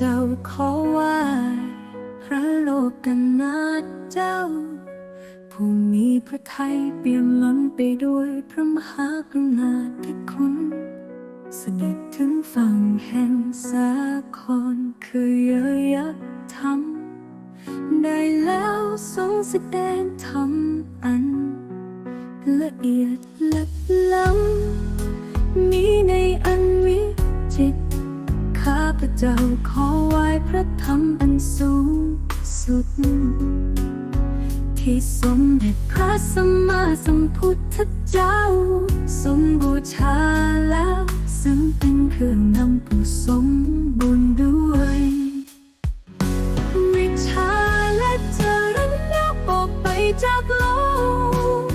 เจ้าขอไหว่าพระโลกนาถเจ้า ผู้มีพระทัยเปี่ยมล้นไปด้วยพระมหากรุณาธิคุณ เสด็จถึงฝั่งแห่งสาครคือเยอะยักธรรม ได้แล้วทรงแสดงธรรมอัน ละเอียดลึกล้ำมีในอ เจ้าขอไหว้พระธรรมอันสูงสุด ที่สมเด็จพระสัมมาสัมพุทธเจ้า ทรงบูชาแล้วซึ่งเป็นเครื่องนำผู้สมบุญด้วยวิชาและเจริญแล้วออกไปจากโลก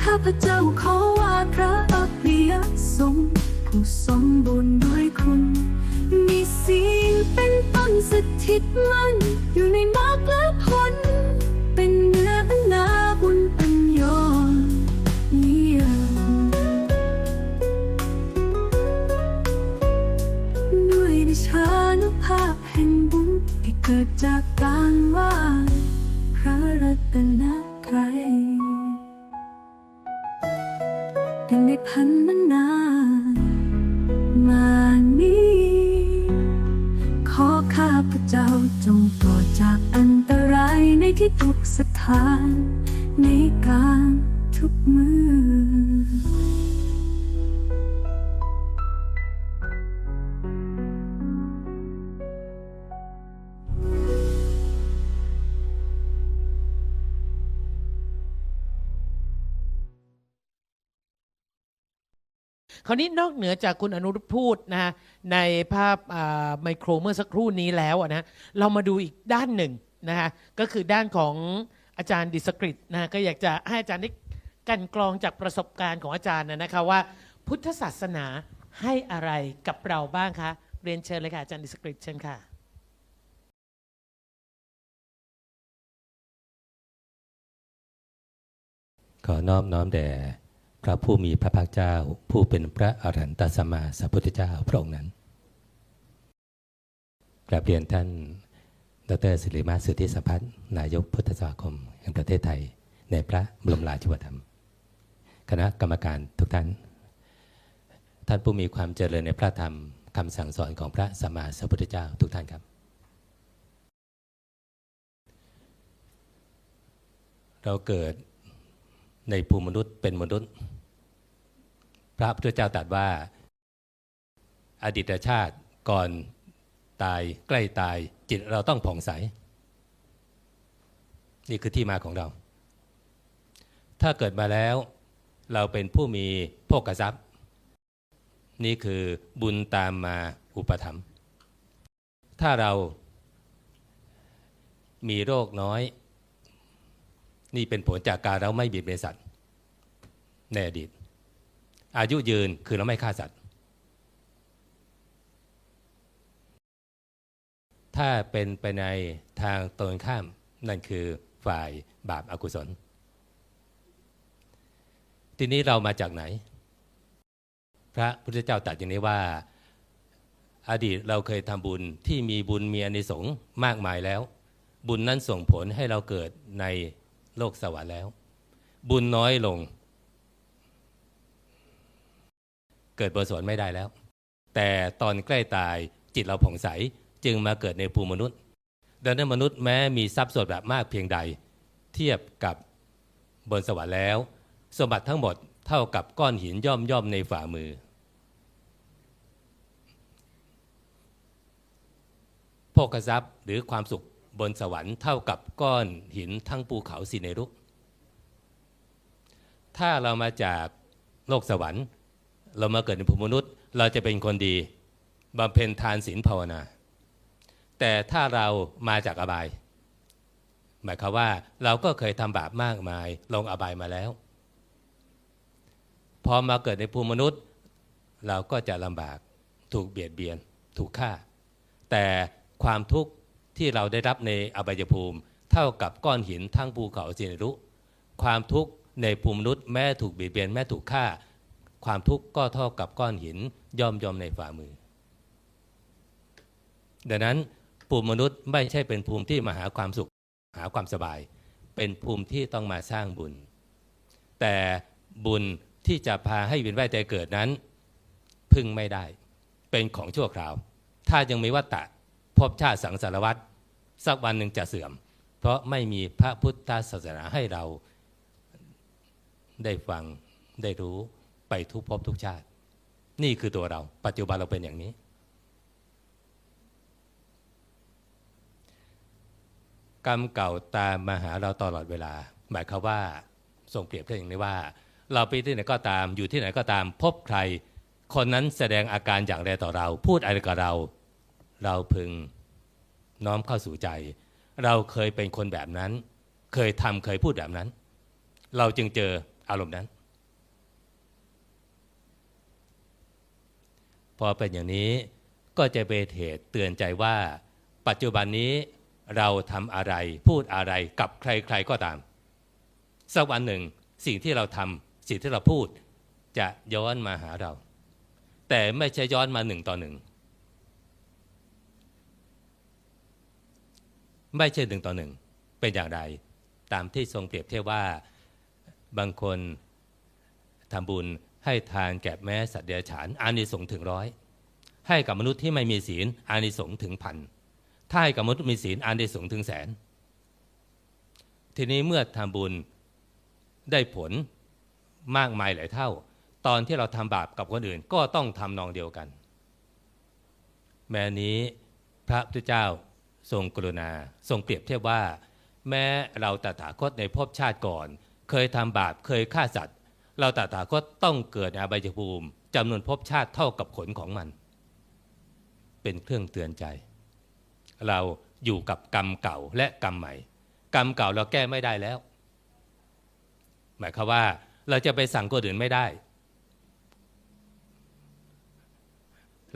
ข้าพเจ้าขอว่าพระอภิยสงฆ์ผู้สมบูรณ์ด้วยคุณ มีศีลเป็นต้นสถิตมันอยู่ในมรรคและผล เป็นเนื้ออันนาบุญอันยอดเยี่ยมด้วยดิชานุภาพแห่งบุญที่เกิดจากการว่าพระรัตนตรัย จงปลอดจากอันตรายในที่ทุกสถาน คราวนี้นอกเหนือจากคุณอนุรุตพูดนะฮะในภาพไมโครเมื่อสักครู่นี้แล้วนะเรามาดูอีกด้านหนึ่งนะฮะก็คือด้านของอาจารย์ดิสกริตนะก็อยากจะให้อาจารย์ได้กันกรองจากประสบการณ์ของอาจารย์นะนะคะว่า พุทธศาสนาให้อะไรกับเราบ้างคะเรียนเชิญเลยค่ะอาจารย์ดิสกริตเชิญค่ะขอนอบน้อมแด่ พระผู้มีพระภาคเจ้า ผู้เป็นพระอรหันตสัมมาสัมพุทธเจ้าพระองค์นั้นกราบเรียนท่าน ดรศิริมาสุทธิสัมพัฒน์นายกพุทธสมาคมแห่งประเทศไทย ในพระบรมราชูปถัมภ์คณะกรรมการทุกท่าน ท่านผู้มีความเจริญในพระธรรมคำสั่งสอนของพระสัมมาสัมพุทธเจ้าทุกท่านครับ เราเกิดในภูมิมนุษย์เป็นมนุษย์ พระพุทธเจ้าตรัสว่า อดีตชาติก่อนตายใกล้ตายจิตเราต้องผ่องใส นี่คือที่มาของเรา ถ้าเกิดมาแล้วเราเป็นผู้มีโภกทรัพย์ นี่คือบุญตามมาอุปถัมภ์ถ้าเรามีโรคน้อย นี่เป็นผลจากการเราไม่เบียดเบียนสัตว์ในอดีต อายุยืนคือเราไม่ฆ่าสัตว์ ถ้าเป็นไปในทางตรงข้ามนั่นคือฝ่ายบาปอากุศล ทีนี้เรามาจากไหน พระพุทธเจ้าตรัสอย่างนี้ว่า อดีตเราเคยทำบุญที่มีบุญมีอนิสงส์มากมายแล้ว บุญนั้นส่งผลให้เราเกิดในโลกสวรรค์แล้ว บุญน้อยลง เกิดบนสวรรค์ไม่ได้แล้ว แต่ตอนใกล้ตายจิตเราผ่องใสจึงมาเกิดในภูมิมนุษย์ ดังนั้นมนุษย์แม้มีทรัพย์สมบัติมากเพียงใด เทียบกับบนสวรรค์แล้ว สมบัติทั้งหมดเท่ากับก้อนหินย่อมย่อมในฝ่ามือ โภคทรัพย์หรือความสุขบนสวรรค์เท่ากับก้อนหินทั้งภูเขาสิเนรุ ถ้าเรามาจากโลกสวรรค์ เรามาเกิดในภูมิมนุษย์ เราจะเป็นคนดีบำเพ็ญทานศีลภาวนา แต่ถ้าเรามาจากอบาย หมายความว่าเราก็เคยทำบาปมากมายลงอบายมาแล้ว พอมาเกิดในภูมิมนุษย์ เราก็จะลำบากถูกเบียดเบียน ถูกฆ่า แต่ความทุกข์ที่เราได้รับในอบายภูมิ เท่ากับก้อนหินทั้งภูเขาสินรุ ความทุกข์ในภูมิมนุษย์แม้ถูกเบียดเบียนแม้ถูกฆ่า ความทุกข์ก็เท่ากับก้อนหินย่อมย่อมในฝ่ามือ ดังนั้นภูมิมนุษย์ไม่ใช่เป็นภูมิที่มาหาความสุขหาความสบาย เป็นภูมิที่ต้องมาสร้างบุญ แต่บุญที่จะพาให้เวียนว่ายแต่เกิดนั้น พึ่งไม่ได้ เป็นของชั่วคราว ถ้ายังมีวัตตะภพชาติสังสารวัตรสักวันหนึ่งจะเสื่อม เพราะไม่มีพระพุทธศาสนาให้เราได้ฟังได้รู้ ไปทุกภพทุกชาติ นี่คือตัวเรา ปัจจุบันเราเป็นอย่างนี้ กรรมเก่าตามมาหาเราตลอดเวลา หมายความว่าทรงเปรียบเทียบอย่างนี้ว่า เราไปที่ไหนก็ตาม อยู่ที่ไหนก็ตาม พบใคร คนนั้นแสดงอาการอย่างไรต่อเรา พูดอะไรกับเรา เราพึงน้อมเข้าสู่ใจ เราเคยเป็นคนแบบนั้น เคยทำเคยพูดแบบนั้น เราจึงเจออารมณ์นั้น พอเป็นอย่างนี้ก็จะเป็นเหตุเตือนใจว่า ปัจจุบันนี้เราทำอะไรพูดอะไรกับใครๆก็ตาม สักวันหนึ่งสิ่งที่เราทำสิ่งที่เราพูด จะย้อนมาหาเรา แต่ไม่ใช่ย้อนมาหนึ่งต่อหนึ่งไม่ใช่หนึ่งต่อหนึ่งเป็นอย่างไรตามที่ทรงเปรียบเทียบว่าบางคนทำบุญ ให้ทานแก่แม้สัตว์เดรัจฉานอานิสงส์ถึงร้อยให้กับมนุษย์ที่ไม่มีศีลอานิสงส์ถึงพันถ้าให้กับมนุษย์มีศีลอานิสงส์ถึงแสน ทีนี้เมื่อทำบุญได้ผลมากมายหลายเท่า ตอนที่เราทำบาปกับคนอื่นก็ต้องทำนองเดียวกัน แม้นี้พระพุทธเจ้าทรงกรุณาทรงเปรียบเทียบว่า แม้เราตถาคตในภพชาติก่อน เคยทำบาปเคยฆ่าสัตว์ เราตถาคตต้องเกิดในอบายภูมิจำนวนภพชาติเท่ากับขนของมัน เป็นเครื่องเตือนใจ เราอยู่กับกรรมเก่าและกรรมใหม่ กรรมเก่าเราแก้ไม่ได้แล้ว หมายความว่าเราจะไปสั่งคนอื่นไม่ได้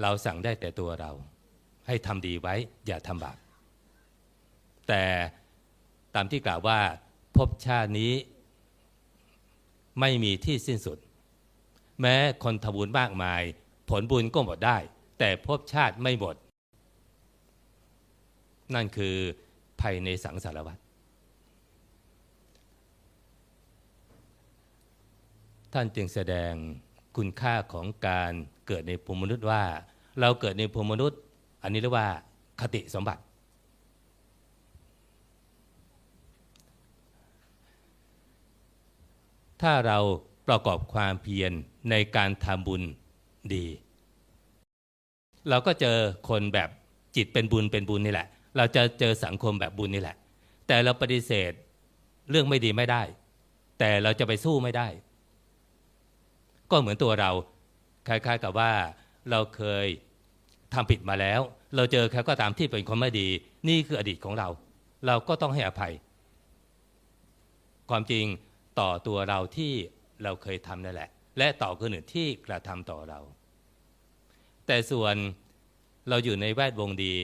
เราสั่งได้แต่ตัวเรา ให้ทำดีไว้อย่าทำบาปแต่ตามที่กล่าวว่าภพชาตินี้ ไม่มีที่สิ้นสุด แม้คนทบุญมากมาย ผลบุญก็หมดได้ แต่ภพชาติไม่หมด นั่นคือภัยในสังสารวัฏท่านจึงแสดงคุณค่าของการเกิดในภูมิมนุษย์ว่า เราเกิดในภูมิมนุษย์ อันนี้เรียกว่าคติสมบัติ ถ้าเราประกอบความเพียรในการทำบุญดี เราก็เจอคนแบบจิตเป็นบุญเป็นบุญนี่แหละ เราจะเจอสังคมแบบบุญนี่แหละ แต่เราปฏิเสธเรื่องไม่ดีไม่ได้ แต่เราจะไปสู้ไม่ได้ ก็เหมือนตัวเราคล้ายๆกับว่าเราเคยทำผิดมาแล้ว เราเจอใครก็ตามที่เป็นคนไม่ดี นี่คืออดีตของเรา เราก็ต้องให้อภัย ความจริง ต่อตัวเราที่เราเคยทำนั่นแหละ และต่อคนอื่นที่กระทำต่อเรา แต่ส่วนเราอยู่ในแวดวงดี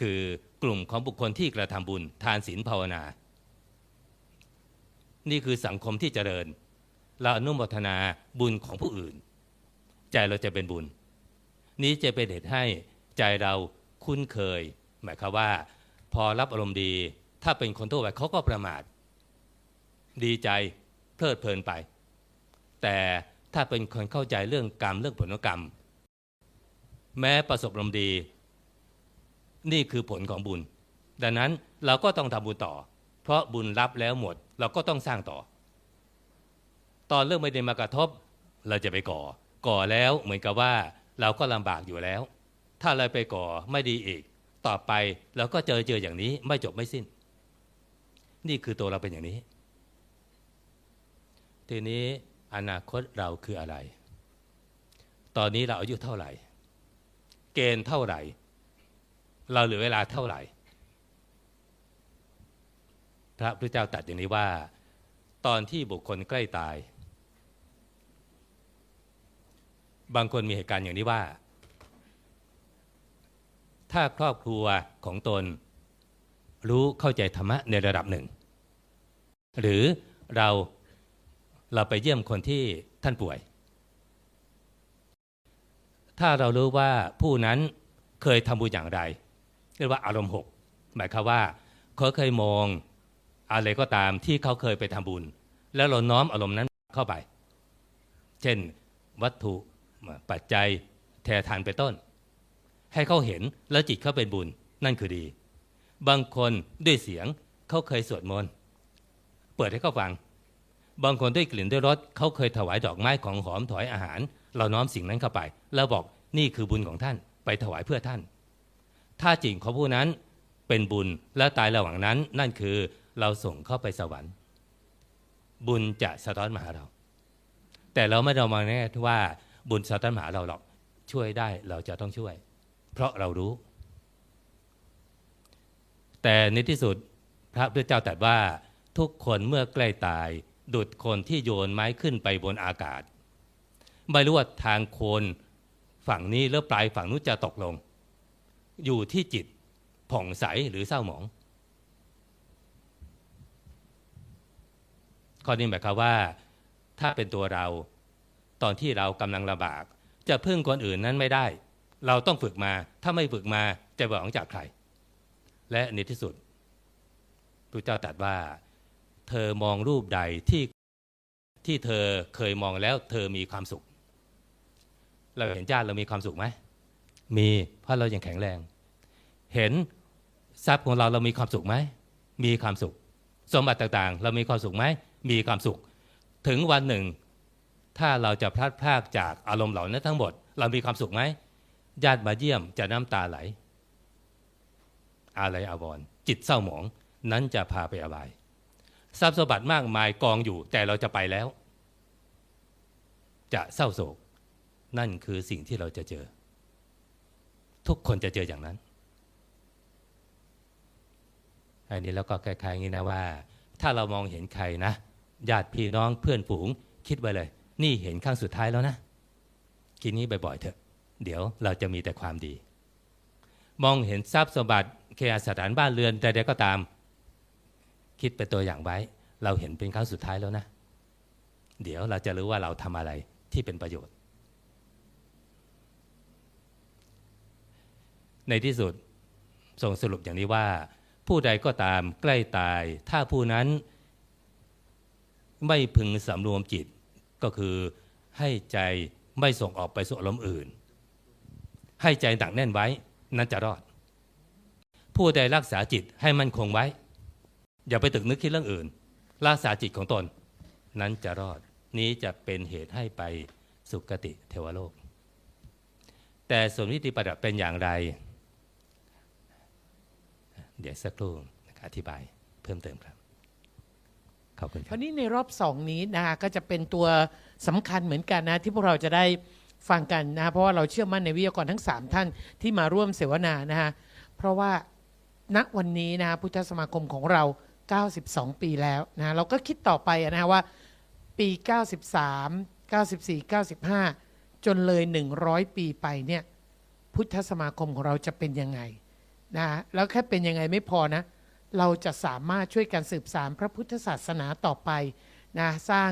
คือกลุ่มของบุคคลที่กระทำบุญ ทานศีลภาวนา นี่คือสังคมที่เจริญ เราอนุโมทนาบุญของผู้อื่น ใจเราจะเป็นบุญ นี้จะเป็นเหตุให้ใจเราคุ้นเคย หมายความว่า พอรับอารมณ์ดี ถ้าเป็นคนทั่วไปเขาก็ประมาท ดีใจเพลิดเพลินไป แต่ถ้าเป็นคนเข้าใจเรื่องกรรมเรื่องผลกรรม แม้ประสบอารมดี นี่คือผลของบุญ ดังนั้นเราก็ต้องทำบุญต่อ เพราะบุญรับแล้วหมด เราก็ต้องสร้างต่อ ตอนเรื่องไม่ได้มากระทบ เราจะไปก่อ ก่อแล้วเหมือนกับว่าเราก็ลำบากอยู่แล้ว ถ้าเราไปก่อไม่ดีอีก ต่อไปเราก็เจอเจออย่างนี้ไม่จบไม่สิ้น นี่คือตัวเราเป็นอย่างนี้ ทีนี้อนาคตเราคืออะไร ตอนนี้เราอายุเท่าไหร่ เกณฑ์เท่าไหร่ เราเหลือเวลาเท่าไหร่ พระพุทธเจ้าตรัดอย่างนี้ว่า ตอนที่บุคคลใกล้ตาย บางคนมีเหตุการณ์อย่างนี้ว่า ถ้าครอบครัวของตน รู้เข้าใจธรรมะในระดับหนึ่ง หรือเรา เราไปเยี่ยมคนที่ท่านป่วย ถ้าเรารู้ว่าผู้นั้นเคยทำบุญอย่างไรเรียกว่าอารมณ์หกหมายความว่าเขาเคยมองอะไรก็ตามที่เขาเคยไปทำบุญ แล้วเราน้อมอารมณ์นั้นเข้าไป เช่นวัตถุปัจจัยแทนทานไปต้น ให้เขาเห็นแล้วจิตเขาเป็นบุญนั่นคือดี บางคนด้วยเสียงเขาเคยสวดมนต์เปิดให้เขาฟัง บางคนด้วยกลิ่นด้วยรสเขาเคยถวายดอกไม้ของหอมถวายอาหาร เราน้อมสิ่งนั้นเข้าไป แล้วบอกนี่คือบุญของท่านไปถวายเพื่อท่าน ถ้าจริงของผู้นั้นเป็นบุญและตายระหว่างนั้น นั่นคือเราส่งเข้าไปสวรรค์ บุญจะสะท้อนมาหาเรา แต่เราไม่เรามองแน่ว่าบุญสะท้อนมาหาเราหรอกช่วยได้เราจะต้องช่วย เพราะเรารู้ แต่ในที่สุดพระพุทธเจ้าตรัสว่าทุกคนเมื่อใกล้ตาย ดุดคนที่โยนไม้ขึ้นไปบนอากาศ ไม่รู้ว่าทางโคนฝั่งนี้แล้วปลายฝั่งนู้นจะตกลง อยู่ที่จิตผ่องใสหรือเศร้าหมอง ข้อนี้หมายความว่า ถ้าเป็นตัวเรา ตอนที่เรากำลังลำบาก จะพึ่งคนอื่นนั้นไม่ได้ เราต้องฝึกมาถ้าไม่ฝึกมาจะหวังจากใคร และในที่สุดพระเจ้าตรัสว่า เธอมองรูปใดที่ที่เธอเคยมองแล้ว เธอมีความสุข เราเห็นญาติเรามีความสุขไหมมีเพราะเรายังแข็งแรง เห็นทรัพย์ของเราเรามีความสุขไหมมีความสุข สมบัติต่างๆ เรามีความสุขไหมมีความสุข ถึงวันหนึ่ง ถ้าเราจะพลัดพรากจากอารมณ์เหล่านั้นทั้งหมด เรามีความสุขไหมญาติมาเยี่ยมจะน้ำตาไหล อะไรอาวรจิตเศร้าหมอง นั้นจะพาไปอบาย ทรัพย์สมบัติมากมายกองอยู่ แต่เราจะไปแล้ว จะเศร้าโศก นั่นคือสิ่งที่เราจะเจอ ทุกคนจะเจออย่างนั้น อันนี้แล้วก็คล้ายๆอย่างนี้นะว่า ถ้าเรามองเห็นใครนะญาติพี่น้องเพื่อนฝูง คิดไว้เลย นี่เห็นครั้งสุดท้ายแล้วนะคิดนี้บ่อยๆเถอะ เดี๋ยวเราจะมีแต่ความดี มองเห็นทรัพย์สมบัติเคหสถานบ้านเรือนใดๆก็ตาม คิดเป็นตัวอย่างไว้ เราเห็นเป็นครั้งสุดท้ายแล้วนะ เดี๋ยวเราจะรู้ว่าเราทำอะไรที่เป็นประโยชน์ ในที่สุดส่งสรุปอย่างนี้ว่า ผู้ใดก็ตามใกล้ตาย ถ้าผู้นั้นไม่พึงสำรวมจิตก็คือให้ใจไม่ส่งออกไปสู่อารมณ์อื่น ให้ใจหนักแน่นไว้นั้นจะรอด ผู้ใดรักษาจิตให้มั่นคงไว้ อย่าไปตึกนึกคิดเรื่องอื่นรักษาจิตของตน นั้นจะรอดนี้จะเป็นเหตุให้ไปสุคติเทวโลก แต่ส่วนวิธีปฏิบัติเป็นอย่างไร เดี๋ยวสักครู่อธิบายเพิ่มเติมครับขอบคุณครับราวนี้ในรอบสองนี้นะคะก็จะเป็นตัวสำคัญเหมือนกันนะ ที่พวกเราจะได้ฟังกันนะเพราะว่าเราเชื่อมั่นในวิทยากรทั้ง 3 ท่านที่มาร่วมเสวนานะฮะเพราะว่าณวันนี้นะฮะพุทธสมาคมของเรา 92 ปีแล้วนะเราก็คิดต่อไปนะว่าปี 93 94 95 จนเลย 100 ปีไปเนี่ยพุทธสมาคมของเราจะเป็นยังไงนะฮะแล้วแค่เป็นยังไงไม่พอนะ เราจะสามารถช่วยกันสืบสารพระพุทธศาสนาต่อไปนะสร้าง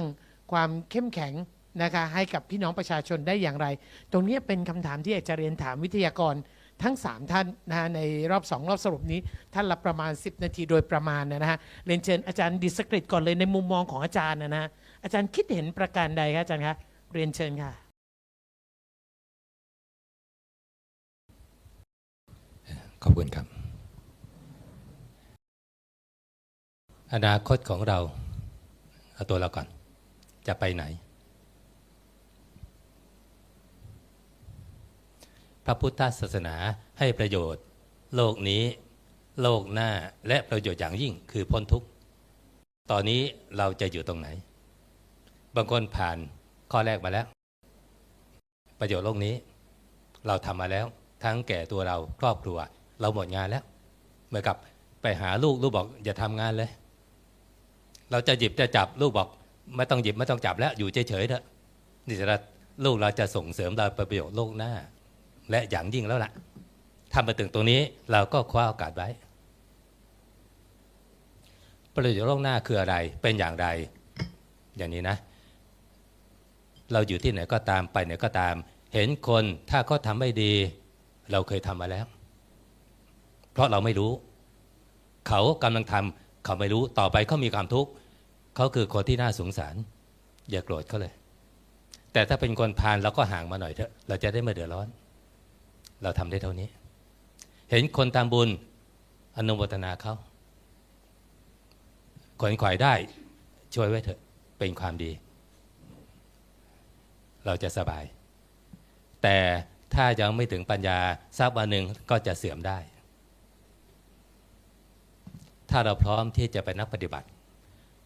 ความเข้มแข็งนะคะให้กับพี่น้องประชาชนได้อย่างไร ตรงนี้เป็นคำถามที่อยากจะเรียนถามวิทยากร ทั้ง 3 ท่านนะฮะในรอบ 2 รอบสรุปนี้ ท่านละประมาณ 10 นาทีโดยประมาณนะฮะเรียนเชิญอาจารย์ดิสกริตก่อนเลยในมุมมองของอาจารย์นะฮะอาจารย์คิดเห็นประการใดครับอาจารย์คะเรียนเชิญค่ะ ขอบคุณครับ อนาคตของเรา เอาตัวเราก่อน จะไปไหน พระพุทธศาสนาให้ประโยชน์ โลกนี้โลกหน้าและประโยชน์อย่างยิ่งคือพ้นทุกข์ ตอนนี้เราจะอยู่ตรงไหน บางคนผ่านข้อแรกมาแล้ว ประโยชน์โลกนี้ เราทำมาแล้ว ทั้งแก่ตัวเราครอบครัว เราหมดงานแล้ว เหมือนกับไปหาลูกลูกบอกอย่าทำงานเลย เราจะหยิบจะจับลูกบอกไม่ต้องหยิบไม่ต้องจับแล้วอยู่เฉยๆเถอะนี่จะลูกเราจะส่งเสริมเราไปประโยชน์โลกหน้า และอย่างยิ่งแล้วล่ะทำมาถึงตรงนี้เราก็คว้าโอกาสไว้ ประโยชน์โลกหน้าคืออะไรเป็นอย่างไร อย่างนี้นะ เราอยู่ที่ไหนก็ตามไปไหนก็ตาม เห็นคนถ้าเขาทำไม่ดี เราเคยทำมาแล้ว เพราะเราไม่รู้ เขากำลังทำเขาไม่รู้ต่อไปเขามีความทุกข์เขาคือคนที่น่าสงสาร อย่าโกรธเขาเลย แต่ถ้าเป็นคนพาลเราก็ห่างมาหน่อยเถอะเราจะได้ไม่เดือดร้อน เราทำได้เท่านี้ เห็นคนทำบุญอนุโมทนาเขาขวนขวายได้ช่วยไว้เถอะเป็นความดี เราจะสบาย แต่ถ้ายังไม่ถึงปัญญาสักวันหนึ่งก็จะเสื่อมได้ ถ้าเราพร้อมที่จะเป็นนักปฏิบัติ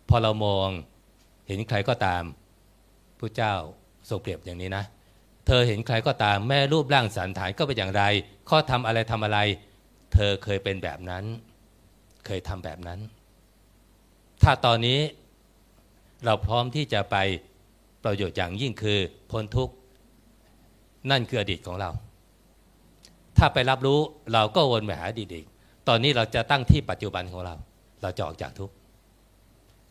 พอเรามองเห็นใครก็ตามผู้เจ้าทรงเปรียบอย่างนี้นะ เธอเห็นใครก็ตามแม่รูปร่างสันฐานก็เป็นอย่างไร ข้อทำอะไรทำอะไร เธอเคยเป็นแบบนั้น เคยทำแบบนั้น ถ้าตอนนี้เราพร้อมที่จะไปประโยชน์อย่างยิ่งคือพ้นทุกข์นั่นคืออดีตของเรา ถ้าไปรับรู้เราก็วนไปหาอดีตอีกตอนนี้เราจะตั้งที่ปัจจุบันของเรา เราจะออกจากทุกข์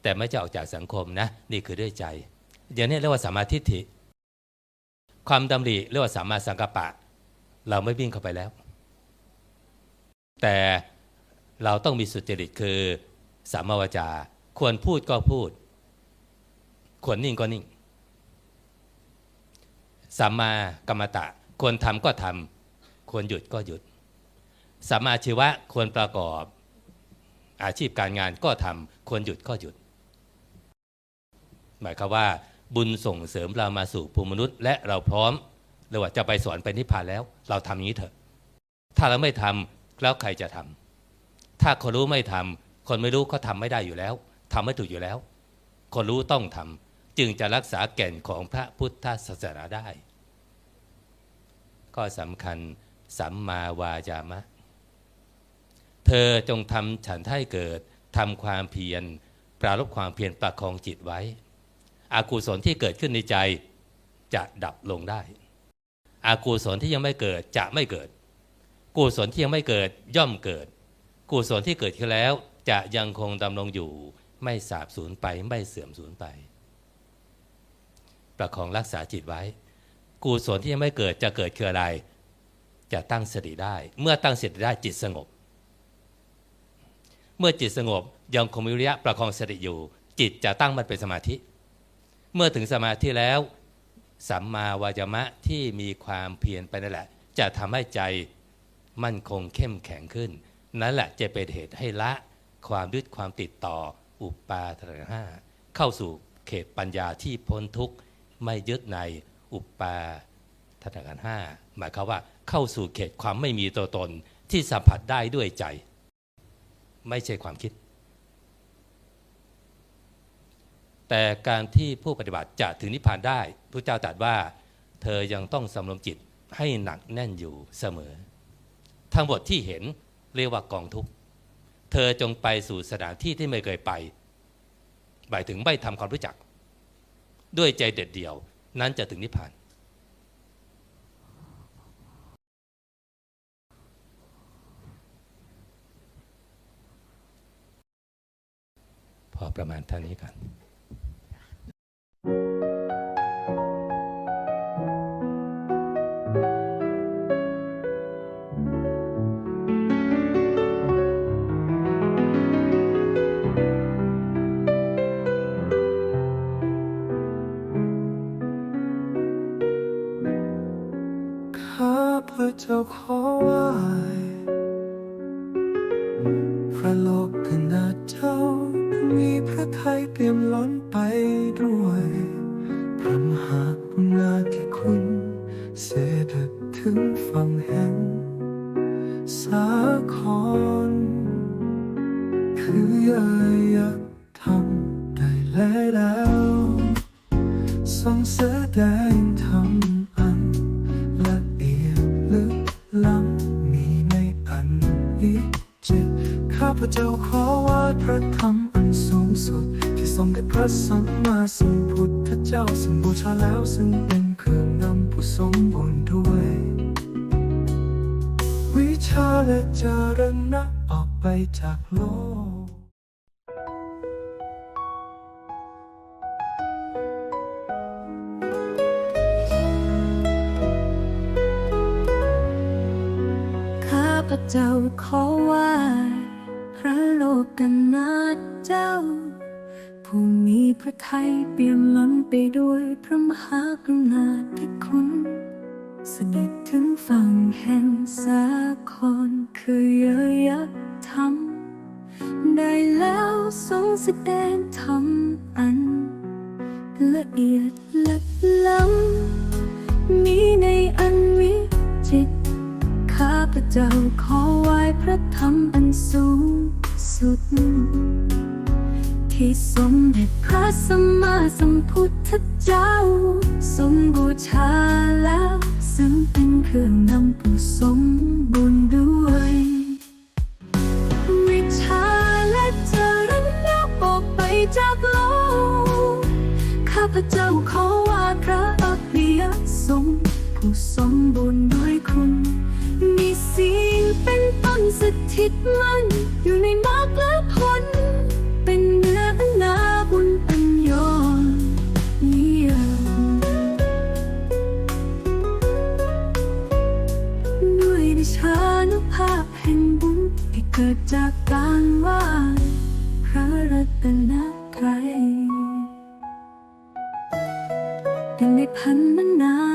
แต่ไม่จะออกจากสังคมนะ นี่คือด้วยใจเดี๋ยวนี้เรียกว่าสมาทิฏฐิ ความดำริเรียกว่าสัมาสังกปะ เราไม่วิ่งเข้าไปแล้ว แต่เราต้องมีสุจริตคือสัมมาวจา ควรพูดก็พูด ควรนิ่งก็นิ่งสัมมากรรมตะ ควรทำก็ทำควรหยุดก็หยุดสัมมาชีวะควรประกอบ อาชีพการงานก็ทำควรหยุดก็หยุด หมายความว่า บุญส่งเสริมเรามาสู่ภูมิมนุษย์ และเราพร้อมหรือว่าจะไปสวรรค์ไปนิพพานแล้ว เราทำอย่างนี้เถอะ ถ้าเราไม่ทำแล้วใครจะทำถ้าคนรู้ไม่ทำคนไม่รู้เขาทำไม่ได้อยู่แล้วทำไม่ถูกอยู่แล้ว คนรู้ต้องทำจึงจะรักษาแก่นของพระพุทธศาสนาได้ ก็สำคัญสัมมาวายามะ เธอจงทำฉันให้เกิดทำความเพียรปรารบความเพียรประคองจิตไว้ อากุศลที่เกิดขึ้นในใจจะดับลงได้ อากุศลที่ยังไม่เกิดจะไม่เกิด กุศลที่ยังไม่เกิดย่อมเกิด กุศลที่เกิดขึ้นแล้วจะยังคงดำรงอยู่ ไม่สาบสูญไปไม่เสื่อมสูญไป ประคองรักษาจิตไว้ กุศลที่ยังไม่เกิดจะเกิดคืออะไร จะตั้งสติได้ เมื่อตั้งสติได้จิตสงบ เมื่อจิตสงบยังคงมีวิริยะประคองสติอยู่ จิตจะตั้งมันเป็นสมาธิ เมื่อถึงสมาธิแล้ว สัมมาวายามะที่มีความเพียรไปนั่นแหละ จะทำให้ใจมั่นคงเข้มแข็งขึ้น นั่นแหละจะเป็นเหตุให้ละความยึดความติดต่ออุปาทานห้าเข้าสู่เขตปัญญาที่พ้นทุกข์ไม่ยึดในอุปาทานห้าหมายความว่าเข้าสู่เขตความไม่มีตัวตนที่สัมผัสได้ด้วยใจ ไม่ใช่ความคิด แต่การที่ผู้ปฏิบัติจะถึงนิพพานได้พระเจ้าตรัสว่า เธอยังต้องสำรวมจิตให้หนักแน่นอยู่เสมอ ทั้งหมดที่เห็นเรียกว่ากองทุกเธอจงไปสู่สถานที่ที่ไม่เคยไปหมายถึงไม่ทำความรู้จัก ด้วยใจเด็ดเดี่ยว นั้นจะถึงนิพพานพอประมาณเท่านี้กัน ขอไหว้พระโลกขนาดเจ้า มีพระทัยเปี่ยมล้นไปด้วย พระมหากรุณาธิคุณ เสด็จถึงฝั่งแห่ เจ้าขอไหว่าพระโลกนาถเจ้า ผู้มีพระทัยเปี่ยมล้นไปด้วยพระมหากรุณาธิคุณ เสด็จถึงฝั่งแห่งสาครคือเยอะยักษ์ธรรม ได้แล้วทรงแสดงธรรม สุด ที่สมเด็จพระสัมมาสัมพุทธเจ้า ทรงบูชาแล้วซึ่งเป็นเครื่องนำผู้สมบูรณ์ด้วย วิชาและเจริญแล้วออกไปจากโลก ข้าพเจ้าขอว่าพระอภิยสงฆ์ผู้สมบูรณ์ด้วยคุณ มีศีลเป็น นสถิตมั่นอยู่ในมรรคและผลเป็นเนื้ออันนาบุญอันยอดเยี่ยมด้วยดิชานุภาพแห่งบุญที่เกิดจากการไหว่าพระรัตนตรัยดังในพันนา